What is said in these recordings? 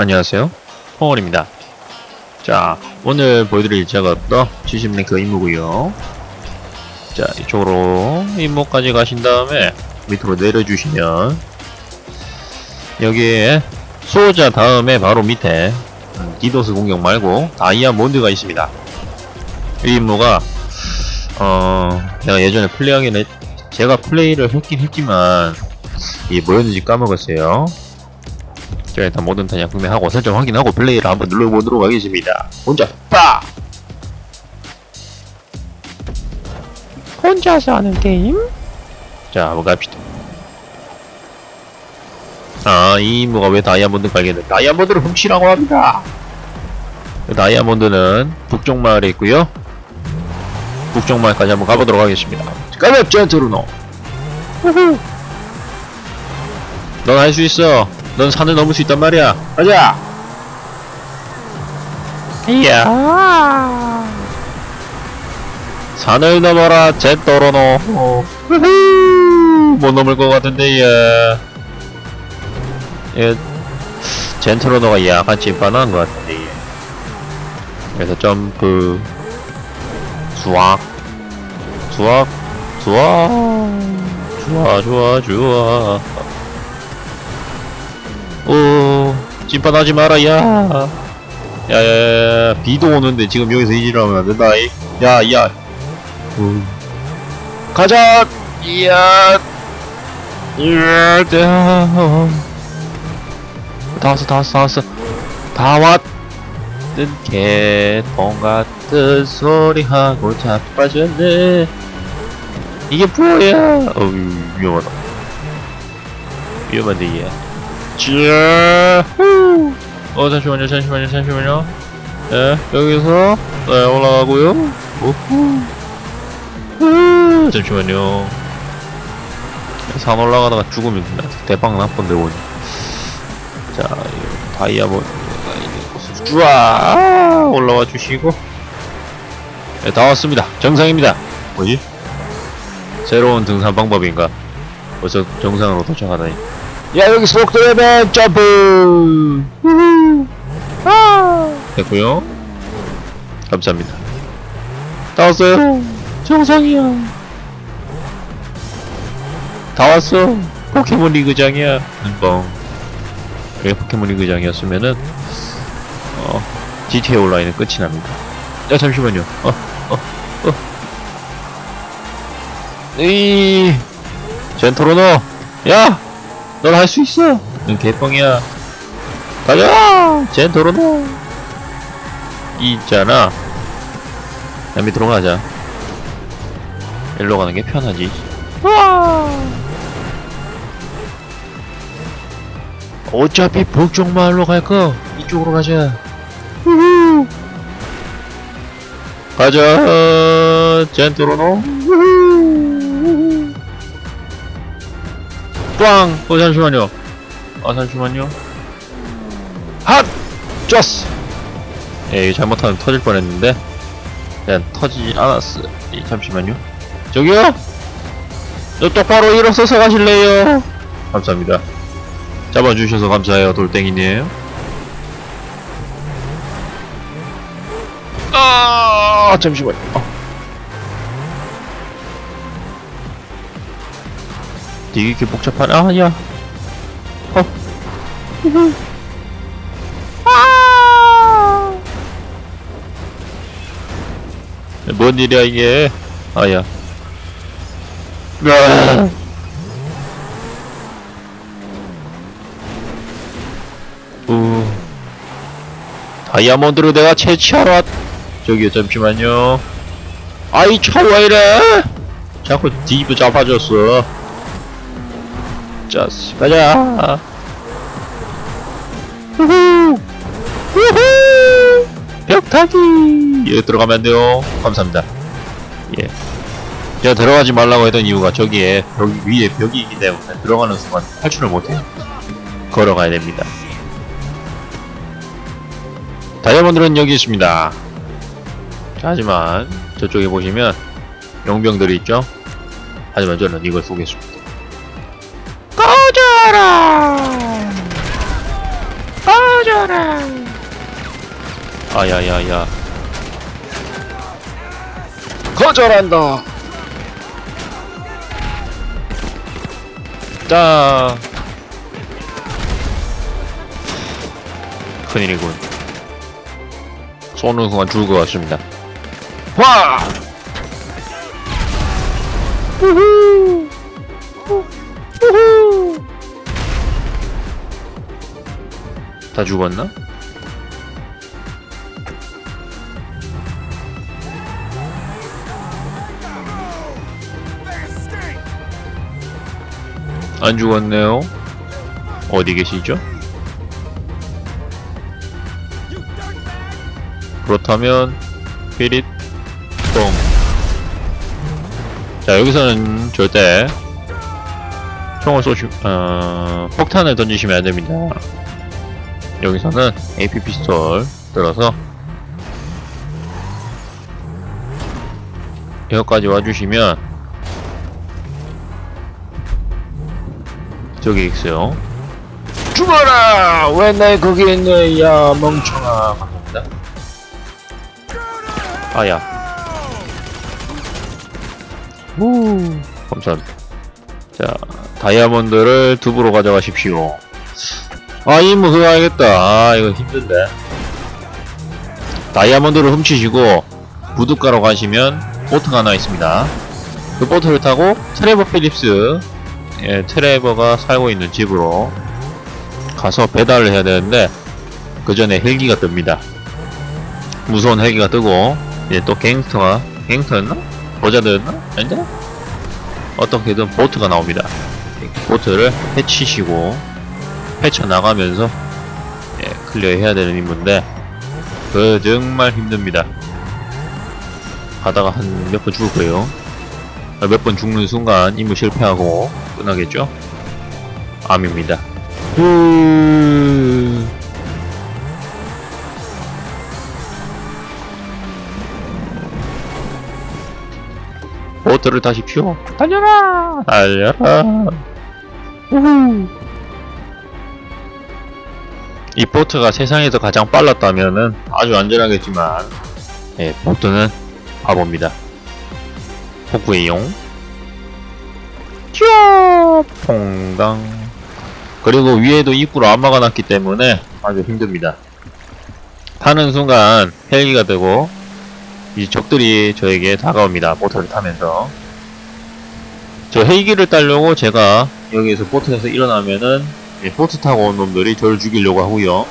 안녕하세요. 홍원입니다. 자, 오늘 보여드릴 작업도 70랭크 임무고요 자, 이쪽으로 임무까지 가신 다음에 밑으로 내려주시면 여기에 수호자 다음에 바로 밑에 음, 디도스 공격 말고 다이아몬드가 있습니다. 이 임무가 어, 내가 예전에 플레이하긴 했, 제가 플레이를 했긴 했지만 이게 뭐였는지 까먹었어요. 제가 일단 모든 탄약 구매하고 설정 확인하고 플레이를 한번 눌러보도록 하겠습니다. 혼자 빠! 혼자서 하는 게임? 자, 한번 갑시다. 아, 이 임무가 왜 다이아몬드 발견돼? 다이아몬드를 훔치라고 합니다. 그 다이아몬드는 북쪽 마을에 있고요. 북쪽 마을까지 한번 가보도록 하겠습니다. 가볍 젠트루노. 넌 할 수 있어. 넌 산을 넘을 수 있단 말이야. 가자. 이야. 아. 산을 넘어라 젠토로노. 후후. 못 넘을 것 같은데 예. 예. 젠토로노가 약간 찐빠한 것 같은데 예. 그래서 점프. 수학. 수학. 수학. 좋아 좋아 좋아. 오, 찐빠하지 마라, 야. 야, 야, 야, 야, 비도 오는데 지금 여기서 이지라면 안 된다, 이. 야, 야. 오. 가자! 이야. 야. 다 왔어, 다 왔어, 다 왔어. 다 왔던 개똥 같은 소리하고 자빠졌네. 이게 뭐야? 어우, 위험하다. 위험한데, 얘. 자, 후. 어, 잠시만요, 잠시만요, 잠시만요. 예, 여기서, 네, 올라가고요. 후, 잠시만요. 산 올라가다가 죽으면 대박 나쁜데, 오니. 자, 곳으로 쭈아! 올라와 주시고. 네, 다 왔습니다. 정상입니다. 뭐지? 새로운 등산 방법인가? 벌써 정상으로 도착하다니. 야 여기 속도에는 점프. 아! 됐고요. 감사합니다. 다 왔어요? 정상이야. 다 왔어? 포켓몬 리그장이야. 뻥 그게 포켓몬 리그장이었으면은 어 GTA 온라인은 끝이 납니다. 야 잠시만요. 어 어어. 이 젠토로노! 야 넌 할 수 있어. 넌 개뻥이야. 가자! 젠토로노. 이 있잖아. 야, 밑으로 가자. 일로 가는 게 편하지. 와. 어차피 북쪽 마을로 갈 거. 이쪽으로 가자. 후후. 가자, 젠토로노. 빵! 어, 잠시만요. 아, 잠시만요. 핫! 쩌스! 예, 이거 잘못하면 터질 뻔 했는데. 그냥 터지지 않았어. 예, 잠시만요. 저기요? 저 똑바로 일어서서 가실래요? 감사합니다. 잡아주셔서 감사해요, 돌덩이님. 아, 잠시만요. 어. 되게 이렇게 복잡한, 아, 야. 어. 아. 뭔 일이야, 이게. 아야. 아. 우. 다이아몬드로 내가 채취하러 왔. 저기요, 잠시만요. 아이, 차왜 이래? 자꾸 디브 잡아줬어. 짜스, 가자. 후후. 후후. 벽타기. 여기 들어가면 안 돼요. 감사합니다. 예. 제가 들어가지 말라고 했던 이유가 저기에 벽 위에 벽이 있기 때문에 들어가는 순간 탈출을 못해요 걸어가야 됩니다. 다이아몬드는 여기 있습니다. 자, 하지만 저쪽에 보시면 용병들이 있죠? 하지만 저는 이걸 쏘겠습니다 아야야야 거절한다. 짜 큰일이군 쏘는 순간 죽을 것 같습니다 와! 우후. 우- 우후. 다 죽었나? 안 죽었네요. 어디 계시죠? 그렇다면 피릿 뻥. 자 여기서는 절대 총을 쏘시 어 폭탄을 던지시면 안 됩니다. 여기서는 AP 피스톨 들어서 여기까지 와주시면 저기 있어요. 죽어라! 왜날 거기 있네, 야, 멍청아. 감사합니다. 아 야. 우 감사합니다. 자 다이아몬드를 두부로 가져가십시오. 아 임무 그거 해야겠다. 아 이거 힘든데. 다이아몬드를 훔치시고 부둣가로 가시면 보트가 하나 있습니다. 그 보트를 타고 트레버 필립스 예, 트레버가 살고 있는 집으로 가서 배달을 해야 되는데 그 전에 헬기가 뜹니다. 무서운 헬기가 뜨고 이제 또 갱스터가 갱스터였나? 버자드였나? 아닌데? 어떻게든 보트가 나옵니다. 보트를 해치시고 헤쳐나가면서 예, 클리어해야 되는 임무인데 그 정말 힘듭니다. 가다가 한 몇 번 죽을 거예요. 몇 번 죽는 순간 임무 실패하고 끝나겠죠? 암입니다. 후... 보트를 다시 피워. 달려라! 달려라! 우후! 이 보트가 세상에서 가장 빨랐다면은 아주 안전하겠지만, 예, 보트는 바보입니다. 폭구이용. 튀어! 퐁당. 그리고 위에도 입구로 안 막아놨기 때문에 아주 힘듭니다. 타는 순간 헬기가 되고 이 적들이 저에게 다가옵니다. 보트를 타면서 저 헬기를 따려고 제가 여기에서 보트에서 일어나면은 이 보트 타고 온 놈들이 저를 죽이려고 하고요.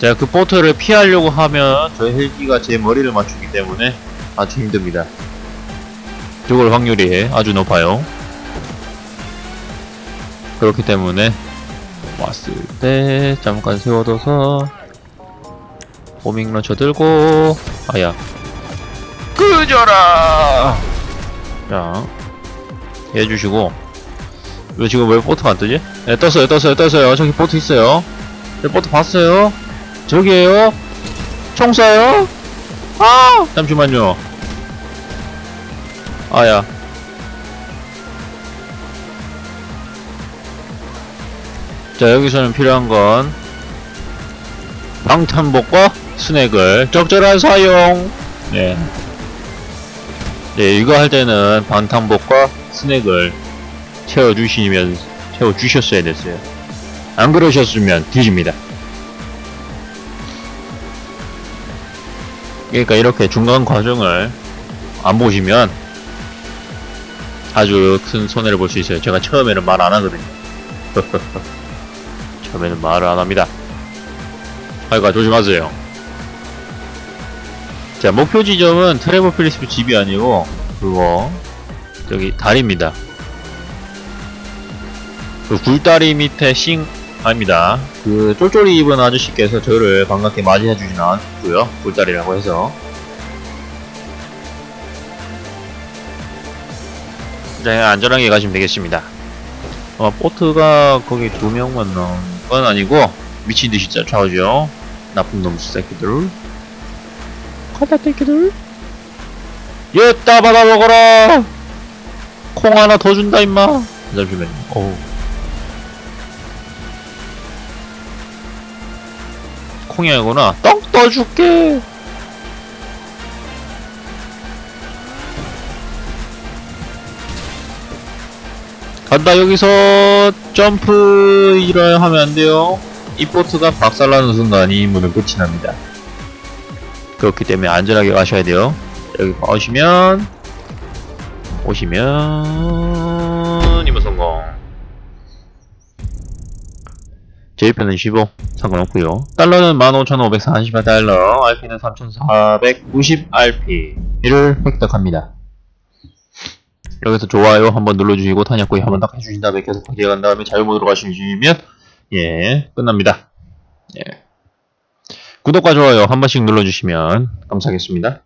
제가 그 보트를 피하려고 하면 저 헬기가 제 머리를 맞추기 때문에 아주 힘듭니다. 죽을 확률이 아주 높아요. 그렇기 때문에 왔을 때 잠깐 세워둬서 호밍 런처 들고 아야 끄져라! 자 해주시고 왜 지금 왜 보트가 안 뜨지? 네 떴어요 떴어요 떴어요 저기 보트 있어요 네 보트 봤어요 저기에요 총 쏴요 아! 잠시만요. 아야. 자 여기서는 필요한 건 방탄복과 스낵을 적절한 사용. 네. 네 이거 할 때는 방탄복과 스낵을 채워주시면 채워주셨어야 됐어요. 안 그러셨으면 뒤집니다 그러니까 이렇게 중간 과정을 안 보시면 아주 큰 손해를 볼 수 있어요 제가 처음에는 말 안 하거든요 처음에는 말을 안 합니다. 하여가 조심하세요. 자, 목표 지점은 트레버 필리스 집이 아니고, 그거, 저기, 다리입니다. 그 굴다리 밑에 싱, 아닙니다. 그, 쫄쫄이 입은 아저씨께서 저를 반갑게 맞이해 주진 않고요 굴다리라고 해서. 자, 안전하게 가시면 되겠습니다. 어, 보트가 거기 두 명만 나온 건 아니고 미친 듯이 쫓아오죠. 나쁜 놈 새끼들. 가다 새끼들. 얘따 받아 먹어라. 콩 하나 더 준다 임마. 잠시만요. 어 풍향이구나. 떡 떠줄게. 간다 여기서 점프 이라 하면 안 돼요. 이 보트가 박살나는 순간 이 임무는 끝이 납니다. 그렇기 때문에 안전하게 가셔야 돼요. 여기 오시면 오시면 임무 성공. 제일편은 15 상관없고요. 달러는 15,540달러, RP는 3,490RP를 획득합니다. 여기서 좋아요 한번 눌러주시고 탄약고에 한번 딱 해주신 다음에 계속 확인해 간 다음에 자유모드로 가시면 예 끝납니다. 예. 구독과 좋아요 한 번씩 눌러주시면 감사하겠습니다.